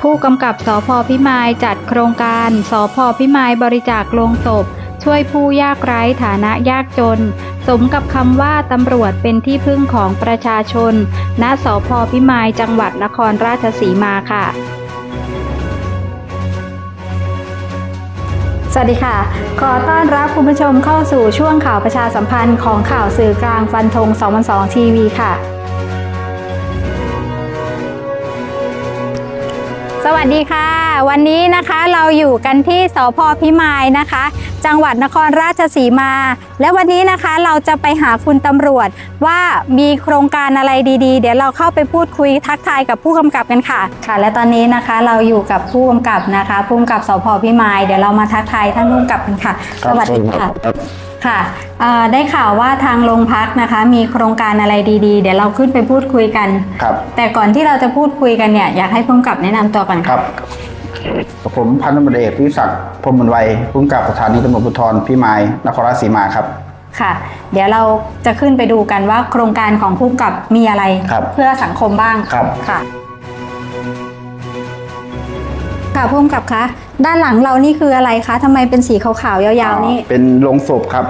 ผู้กำกับสพพิมายจัดโครงการสพพิมายบริจาคโลงศพ ช่วยผู้ยากไร้ฐานะยากจน สมกับคำว่าตำรวจเป็นที่พึ่งของประชาชน ณสพพิมายจังหวัดนครราชสีมาค่ะ สวัสดีค่ะ ขอต้อนรับคุณผู้ชมเข้าสู่ช่วงข่าวประชาสัมพันธ์ของข่าวสื่อกลางฟันธง2 2ทีวีค่ะ วัสดีค่ะ วันนี้นะคะเราอยู่กันที่สพพิมายนะคะ จังหวัดนครราชสีมา และวันนี้นะคะเราจะไปหาคุณตำรวจว่ามีโครงการอะไรดีๆ เดี๋ยวเราเข้าไปพูดคุยทักทายกับผู้กำกับกันค่ะ ค่ะ และตอนนี้นะคะเราอยู่กับผู้กำกับนะคะผู้กำกับสพพิมาย เดี๋ยวเรามาทักทายท่านผู้กำกับกันค่ะ สวัสดีค่ะรับ ค่ะเอ่อได้ข่าวว่าทางโรงพักนะคะ มีโครงการอะไรดีๆ เดี๋ยวเราขึ้นไปพูดคุยกันครับแต่ก่อนที่เราจะพูดคุยกันเนี่ยอยากให้ผู้กำกับแนะนำตัวก่อนคค่ะรับ ผมพันตำรวจเอกวิศักดิ์พรหมบุญไวยผู้กำกับสถานีตำรวจภูธรพิมายนครราชสีมาครับค่ะ เดี๋ยวเราจะขึ้นไปดูกันว่าโครงการของผู้กำกับมีอะไรครับเพื่อสังคมบ้างครับค่ะ ค่ะผู้กำกับคะด้านหลังเรานี่คืออะไรคะทำไมเป็นสีขาวๆยาวๆนี่เป็นโรงศพครับ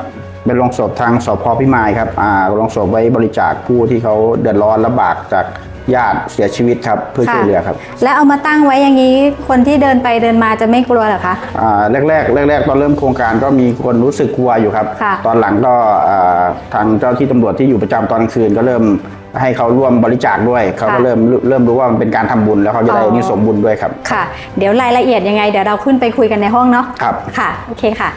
เป็นโรงศพทางสพพิมายครับอ่าโรงศพไว้บริจาคผู้ที่เขาเดือดร้อนลำบากจากญาติเสียชีวิตครับเพื่อช่วยเหลือครับ และเอามาตั้งไว้อย่างนี้คนที่เดินไปเดินมาจะไม่กลัวเหรอคะอ่าแรกแรกๆแรกๆตอนเริ่มโครงการก็มีคนรู้สึกกลัวอยู่ครับค่ะตอนหลังก็อ่าทางเจ้าที่ตำรวจที่อยู่ประจำตอนกลางคืนก็เริ่ม ให้เขาร่วมบริจาคด้วย เขาก็เริ่มเริ่มรู้ว่ามันเป็นการทำบุญแล้วเขาจะได้นิสมบุญด้วยครับ ค่ะ เดี๋ยวรายละเอียดยังไงเดี๋ยวเราขึ้นไปคุยกันในห้องเนาะ ครับ ค่ะ โอเคค่ะ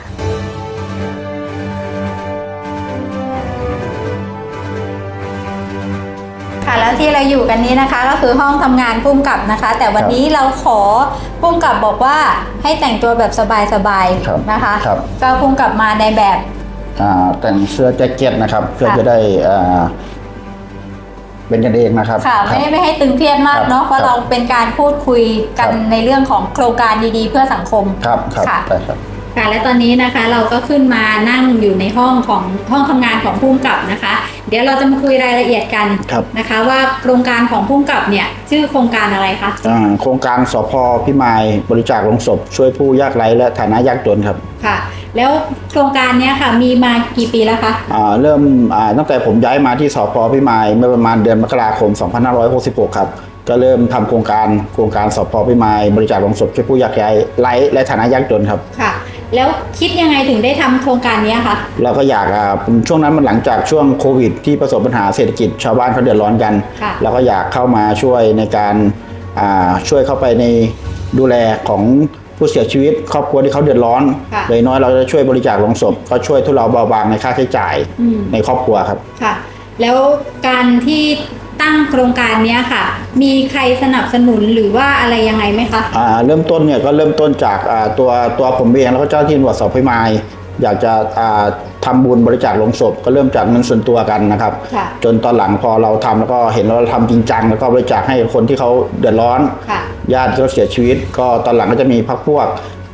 ค่ะแล้วที่เราอยู่กันนี้นะคะก็คือห้องทำงานพุ่มกับนะคะ แต่วันนี้เราขอพุ่มกับบอกว่าให้แต่งตัวแบบสบายครับๆนะคะครับก็พุ่มกับมาในแบบอ่าแต่งเสื้อแจ็คเก็ตนะครับเพื่อค่ะจะได้อ่า เป็นกันเองนะครับค่ะไม่รับไม่ให้ตึงเครียดมากเนาะครับเพราะเราเป็นการพูดคุยกันครับในเรื่องของโครงการดีๆ เพื่อสังคมครับครับค่ะใช่ครับค่ะและตอนนี้นะคะเราก็ขึ้นมานั่งอยู่ในห้องของห้องทำงานของผู้กำกับนะคะ เดี๋ยวเราจะมาคุยรายละเอียดกันครับนะคะ ว่าโครงการของผู้กำกับเนี่ยชื่อโครงการอะไรคะอ่าโครงการสพพิมายบริจาคลงศพ ช่วยผู้ยากไร้และฐานะยากจนครับค่ะ แล้วโครงการเนี้ยค่ะมีมากี่ปีแล้วคะอ่าเริ่มอ่าตั้งแต่ผมย้ายมาที่สพพิมายเมื่อประมาณเดือนมกราคม 2566 ครับก็เริ่มทำโครงการโครงการสพพิมายบริจาคลงศพช่วยผู้ยากไร้และฐานะยากจนครับค่ะ แล้วคิดยังไงถึงได้ทำโครงการเนี้ยคะเราก็อยากอ่าช่วงนั้นมันหลังจากช่วงโควิด ที่ประสบปัญหาเศรษฐกิจชาวบ้านเขาเดือดร้อนกัน ค่ะ เราก็อยากเข้ามาช่วยในการอ่าช่วยเข้าไปในดูแลของผู้เสียชีวิต ครอบครัวที่เขาเดือดร้อนค่ะเลยน้อยเราจะช่วยบริจาคลงศพก็ช่วยทุเลาเบาบางในค่าใช้จ่ายอืมในครอบครัวครับ ค่ะ แล้วการที่ตั้งโครงการเนี้ยค่ะ มีใครสนับสนุนหรือว่าอะไรยังไงไหมคะ อ่าเริ่มต้นเนี่ยก็เริ่มต้นจากอ่าตัวตัวผมเองแล้วก็เจ้าหน้าที่ตำรวจสพพิมายอยากจะอ่าทำบุญบริจาคลงศพก็เริ่มจากเงินส่วนตัวกันนะครับ ค่ะจนตอนหลังพอเราทำแล้วก็เห็นว่าเราทำจริงจังแล้วก็บริจาคให้คนที่เขาเดือดร้อน ค่ะ ญาติที่เขาเสียชีวิต ก็ตอนหลังก็จะมีพักพวก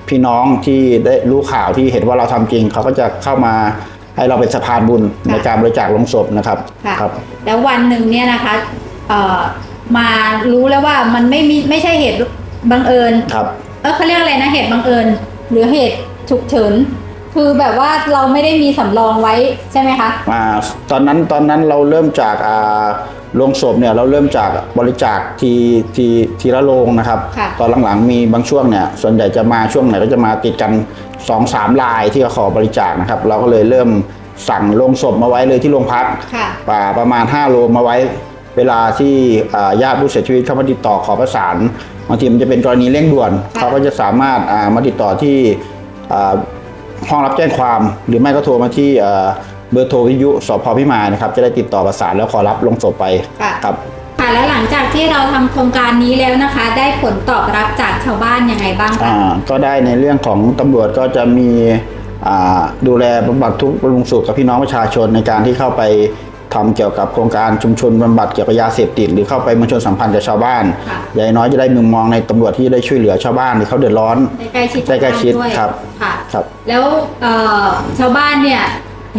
พี่น้องที่ได้รู้ข่าวที่เห็นว่าเราทำจริง เขาก็จะเข้ามา ให้เราเป็นสะพานบุญค่ะในการบริจาคลงศพนะครับค่ะครับ แล้ววันหนึ่งเนี่ยนะคะเอ่อมารู้แล้วว่ามันไม่มีไม่ใช่เหตุบังเอิญครับเออเขาเรียกอะไรนะเหตุบังเอิญ หรือเหตุฉุกเฉินคือแบบว่าเราไม่ได้มีสำรองไว้ใช่ไหมคะอ่าตอนนั้นตอนนั้นเราเริ่มจากอ่า โรงศพเนี่ยเราเริ่มจากบริจาคทีทีทีละโรงนะครับ ค่ะ ตอนหลังๆมีบางช่วงเนี่ยส่วนใหญ่จะมาช่วงไหนก็จะมาติดกัน2อสามลายที่เขาขอบริจาคนะครับ เราก็เลยเริ่มสั่งโรงศพมาไว้เลยที่โรงพัก ค่ะ ป่าประมาณ 5 โลมาไว้เวลาที่อ่าญาติผู้เสียชีวิตเข้ามาติดต่อขอประสานบางทีมันจะเป็นกรณีเร่งด่วนค่ะเขาก็จะสามารถอ่ามาติดต่อที่อ่าห้องรับแจ้งความ หรือไม่ก็โทรมาที่อ่า เบอร์โทรวิทยุสพพิมายนะครับจะได้ติดต่อประสานแล้วขอรับลงศพไปค่ะครับค่ะแล้วหลังจากที่เราทำโครงการนี้แล้วนะคะ ได้ผลตอบรับจากชาวบ้านยังไงบ้างคะอ่าก็ได้ในเรื่องของตำรวจก็จะมีอ่าดูแลบำบัดทุกข์บำรุงสุขกับพี่น้องประชาชนในการที่เข้าไปทำเกี่ยวกับโครงการชุมชนบำบัดเกี่ยวกับยาเสพติดหรือเข้าไปมวลชนสัมพันธ์กับชาวบ้านค่ะอย่างน้อยจะได้มุมมองในตำรวจที่ได้ช่วยเหลือชาวบ้านที่เขาเดือดร้อน ได้ใกล้ชิดได้ใกล้ชิดชาวบ้านด้วยครับ ค่ะ ครับ แล้วเอ่อชาวบ้านเนี่ย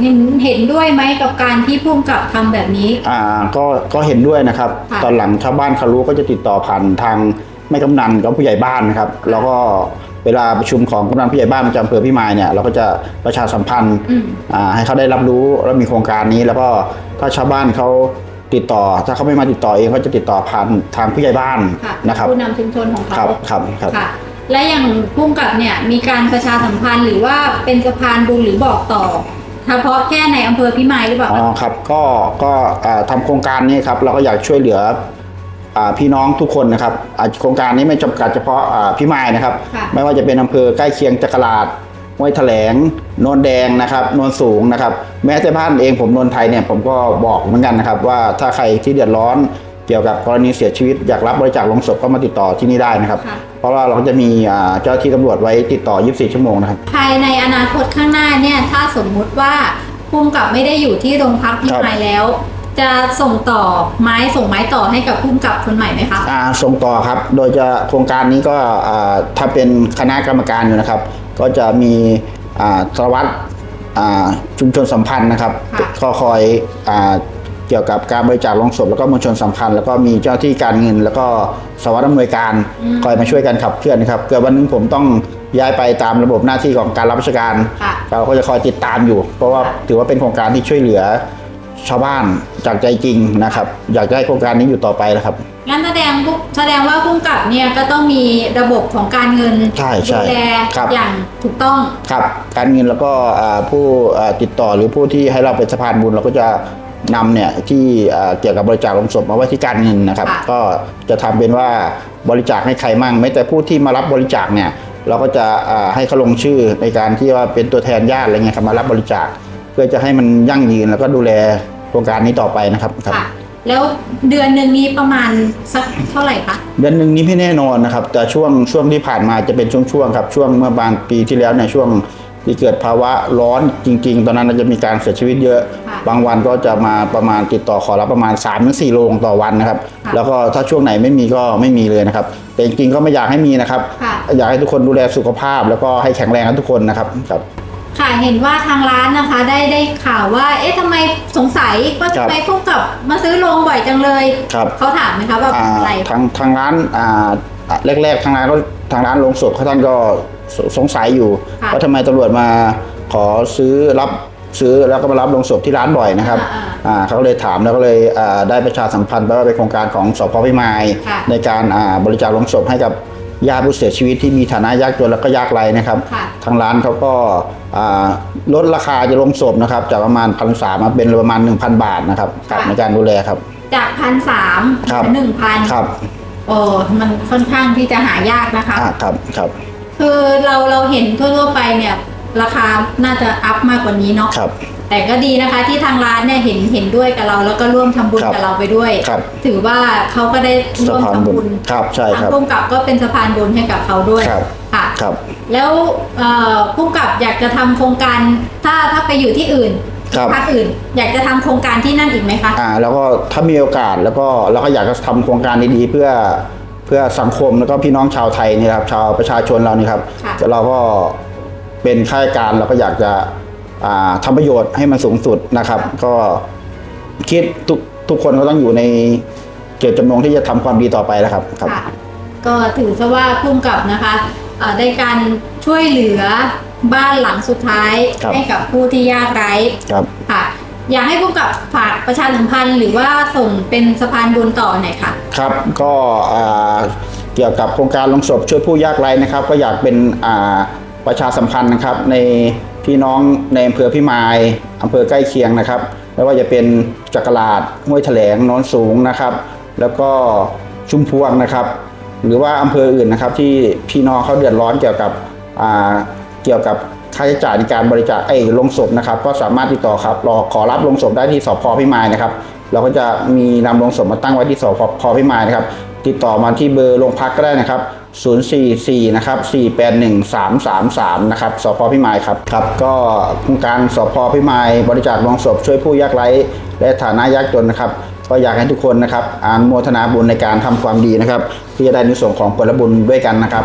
เห็นเห็นด้วยไหมกับการที่พุ่มกับทำแบบนี้ อ่าก็ก็เห็นด้วยนะครับค่ะตอนหลังชาวบ้านเขารู้ก็จะติดต่อผ่านทางไม่กำนันกับผู้ใหญ่บ้านนะครับ แล้วก็เวลาประชุมของกำนันผู้ใหญ่บ้านประจำอำเภอพิมายเนี่ยเราก็จะประชาสัมพันธ์อืมอ่าให้เขาได้รับรู้แล้วมีโครงการนี้ แล้วก็ถ้าชาวบ้านเขาติดต่อ ถ้าเขาไม่มาติดต่อเองก็จะติดต่อผ่านทางผู้ใหญ่บ้านค่ะนะครับผู้นำชุมชนของครัเขาบครับครับค่ะและอย่างพุ่งกับเนี่ยมีการประชาสัมพันธ์หรือว่าเป็นสะพานบุญหรือบอกต่อ เฉพาะแค่ในอำเภอพิมายหรือเปล่าอ๋อคะครับก็ก็อ่าทำโครงการนี้ครับเราก็อยากช่วยเหลืออ่าพี่น้องทุกคนนะครับอ่าโครงการนี้ไม่จำกัดเฉพาะอ่าพี่มายนะครับ ค่ะ ไม่ว่าจะเป็นอำเภอใกล้เคียงจักราดห้วยแถลงโนนแดงนะครับโนนสูงนะครับ แม้แต่บ้านเองผมนนไทยเนี่ยผมก็บอกเหมือนกันนะครับ ว่าถ้าใครที่เดือดร้อน เกี่ยวกับกรณีเสียชีวิตอยากรับบริจาคลงศพก็มาติดต่อที่นี่ได้นะครับค่ะเพราะว่าเราก็จะมีอ่าเจ้าหน้าที่ตำรวจไว้ติดต่อ 24 ชั่วโมงนะครับ ภายในอนาคตข้างหน้าเนี่ยถ้าสมมุติว่าพุ่งกับไม่ได้อยู่ที่โรงพักพิมายแล้ว จะส่งต่อไม้ส่งไม้ต่อให้กับพุ่งกับคนใหม่ไหมคะอ่าส่งต่อครับ โดยจะโครงการนี้ก็อ่าถ้าเป็นคณะกรรมการอยู่นะครับ ก็จะมีอ่าสารวัตรอ่าชุมชนสัมพันธ์นะครับค่ะก็คอยอา เกี่ยวกับการบริจาคลงศพแล้วก็มวลชนสัมพันธ์แล้วก็มีเจ้าหน้าที่การเงิน แล้วก็สารวัตรอำนวยการคอยมาช่วยกันขับเคลื่อนนะครับเกิดวันหนึงผมต้องย้ายไปตามระบบหน้าที่ของการรับราชการค่ะเราก็จะคอยติดตามอยู่ เพราะว่าถือว่าเป็นโครงการที่ช่วยเหลือชาวบ้านจากใจจริงนะครับ อยากจะให้โครงการนี้อยู่ต่อไปนะครับงั้นแสดงพุ่งแสดงว่าพุ่งกับเนี่ยก็ต้องมีระบบของการเงินใช่ใช่ดูแลครับอย่างถูกต้องครับการเงินแล้วก็อ่าผู้อ่าติดต่อหรือผู้ที่ให้เราเป็นสะพานบุญเราก็จะ นำเนี่ยที่อ่าเกี่ยวกับบริจาคลงศพมาไว้ที่การเงินนะครับค่ะก็จะทำเป็นว่าบริจาคให้ใครมั่งแม้แต่ผู้ที่มารับบริจาคเนี่ยเราก็จะอ่าให้เขาลงชื่อในการที่ว่าเป็นตัวแทนญาติอะไรเงี้ยครับมารับบริจาค เพื่อจะให้มันยั่งยืนแล้วก็ดูแลโครงการนี้ต่อไปนะครับครับค่ะแล้วเดือนหนึ่งนี้ประมาณสักเท่าไหร่คะเดือนหนึ่งนี้ไม่แน่นอนนะครับ แต่ช่วงช่วงที่ผ่านมาจะเป็นช่วงๆครับช่วงเมื่อบานปีที่แล้วเนี่ยช่วง ที่เกิดภาวะร้อนจริง ๆ ตอนนั้นจะมีการเสียชีวิตเยอะค่ะบางวันก็จะมาประมาณติดต่อขอรับประมาณ3ามถึงสโรงต่อวันนะครับค่ะแล้วก็ถ้าช่วงไหนไม่มีก็ไม่มีเลยนะครับ แต่จริงๆก็ไม่อยากให้มีนะครับค่ะอยากให้ทุกคนดูแลสุขภาพ แล้วก็ให้แข็งแรงกันทุกคนนะครับครับค่ะเห็นว่าทางร้านนะคะได้ได้ข่าวว่า เอ๊ะทำไมสงสัยว่าครัทำบไมพุ่งกับมาซื้อโรงบ่อยจังเลยครับเขาถามไหมคะว่าอ่าอะไรทางทางร้านอ่าอะแรกๆทางร้านก็ทางร้านโรงศพเขาท่านก็ สสงสัยอยู่ค่ะ ว่าทำไมตำรวจมาขอซื้อรับซื้อแล้วก็มารับโรงศพที่ร้านบ่อยนะครับอ่าอ่าเขาก็เลยถามแล้วก็เลยอ่าได้ประชาสัมพันธ์ไปว่าเป็นโครงการของสพพิมาย ค่ะในการอ่าบริจาคโรงศพให้กับญาติผู้เสียชีวิตที่มีฐานะยากจนแล้วก็ยากไร้นะครับ ค่ะ ทางร้านเขาก็อ่าลดราคาจะลงศพนะครับจากประมาณพันสามาเป็นประมาณ 1,000 บาทนะครับครับในการดูแลครับ จากพันสามครับ หนึ่งพันครับ โอ้มันค่อนข้างที่จะหายากนะคะ อ่าครับครับ คือเราเราเห็นทั่วๆไปเนี่ย ราคาน่าจะอัพมากกว่านี้เนาะครับ แต่ก็ดีนะคะที่ทางร้านเนี่ยเห็นเห็นด้วยกับเรา แล้วก็ร่วมทำบุญครับกับเราไปด้วย ครับ ถือว่าเขาก็ได้ร่วมสะพานทำบุบุญญครับใช่ทางครับพุ่มกับก็เป็นสะพานบุญให้กับเขาด้วยครับค่ะ ครับ แล้วเอ่อพุ่มกับอยากจะทำโครงการถ้าถ้าไปอยู่ที่อื่นครับ ภาคอื่น อยากจะทำโครงการที่นั่นอีกไหมคะ อ่าแล้วก็ถ้ามีโอกาสแล้วก็เราก็อยากจะทำโครงการดีๆเพื่อเพื่อสังคมแล้วก็พี่น้องชาวไทยนี่นะครับชาวประชาชนเรานี่ครับค่ะแต่เราก็เป็นข้าราชการเราก็อยากจะอ่าทำประโยชน์ให้มันสูงสุดนะครับ ก็คิดทุกทุกคนก็ต้องอยู่ในเจตจำนงที่จะทำความดีต่อไปแล้วครับครับ ค่ะก็ถือซะว่าพุ่มกับนะคะเอ่อได้การช่วยเหลือบ้านหลังสุดท้ายครับ ให้กับผู้ที่ยากไร้ครับ ค่ะ อยากให้พุ่มกับฝากประชาสัมพันธ์ หรือว่าส่งเป็นสะพานบุญต่อหน่อยค่ะครับก็เกี่ยวกับโครงการลงศพช่วยผู้ยากไร้นะครับ ก็อยากเป็นประชาสัมพันธ์นะครับในพี่น้องในอำเภอพิมายอำเภอใกล้เคียงนะครับ ไม่ว่าจะเป็นจักราดห้วยแถลงโนนสูงนะครับ แล้วก็ชุมพวงนะครับ หรือว่าอำเภออื่นนะครับที่พี่น้องเขาเดือดร้อนเกี่ยวกับเกี่ยวกับ ค่าใช้จ่ายในการบริจาคไอ้ลงศพนะครับ ก็สามารถติดต่อครับรอขอรับลงศพได้ที่สพพิมายนะครับ เราก็จะมีนำลงศพมาตั้งไว้ที่สพพพิมายนะครับ ติดต่อมาที่เบอร์โรงพักก็ได้นะครับ044นะครับ481 333นะครับสพพิมายครับครับ ก็โครงการสพพิมาย บริจาคลงศพช่วยผู้ยากไร้ และฐานะยากจนนะครับก็อยากให้ทุกคนนะครับอานโมทนาบุญในการทำความดีนะครับที่จะได้ในส่วนของผลบุญด้วยกันนะครับ